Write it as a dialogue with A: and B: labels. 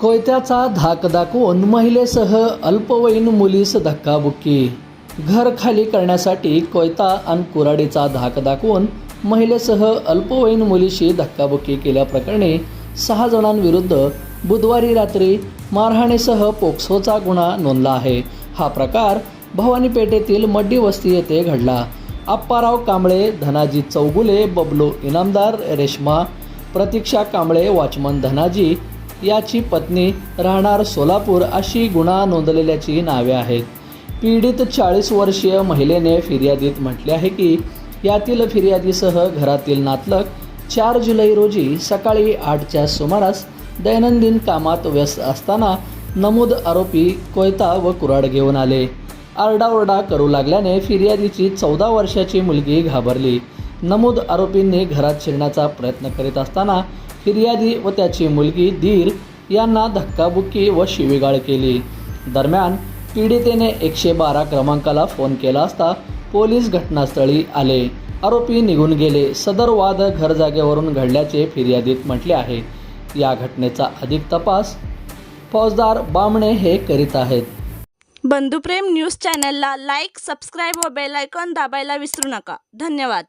A: कोयत्याचा धाक दाखवून महिलेसह अल्पवयीन मुलीस धक्काबुक्की. घर खाली करण्यासाठी कोयता आणि कुराडीचा धाक दाखवून महिलेसह अल्पवयीन मुलीशी धक्काबुक्की केल्याप्रकरणी सहा जणांविरुद्ध बुधवारी रात्री मारहाणीसह पोक्सोचा गुन्हा नोंदला आहे. हा प्रकार भवानी पेठेतील मड्डी वस्ती येथे घडला. आप्पाराव कांबळे धनाजी चौगुले बबलू इनामदार रेश्मा प्रतीक्षा कांबळे वॉचमन धनाजी याची पत्नी राहणार सोलापूर अशी गुन्हा नोंदलेल्याची नावे आहेत. पीडित चाळीस वर्षीय महिलेने फिर्यादीत म्हटले आहे की यातील फिर्यादीसह घरातील नातलग चार जुलै रोजी सकाळी आठच्या सुमारास दैनंदिन कामात व्यस्त असताना नमूद आरोपी कोयता व कुऱ्हाड घेऊन आले. आरडाओरडा करू लागल्याने फिर्यादीची चौदा वर्षाची मुलगी घाबरली. नमूद आरोपींनी घरात शिरण्याचा प्रयत्न करीत असताना फिर्यादी व त्याची मुलगी धीर यांना धक्काबुक्की व शिवीगाळ केली. दरम्यान पीडितेने एकशे बारा क्रमांकाला फोन केला असता पोलीस घटनास्थळी आले. आरोपी निघून गेले. सदर वाद घर जागेवरून घडल्याचे फिर्यादीत म्हटले आहे. या घटनेचा अधिक तपास फौजदार बामणे हे करीत आहेत.
B: बंधुप्रेम न्यूज चॅनलला लाईक सबस्क्राईब व बेल आयकॉन दाबायला विसरू नका. धन्यवाद.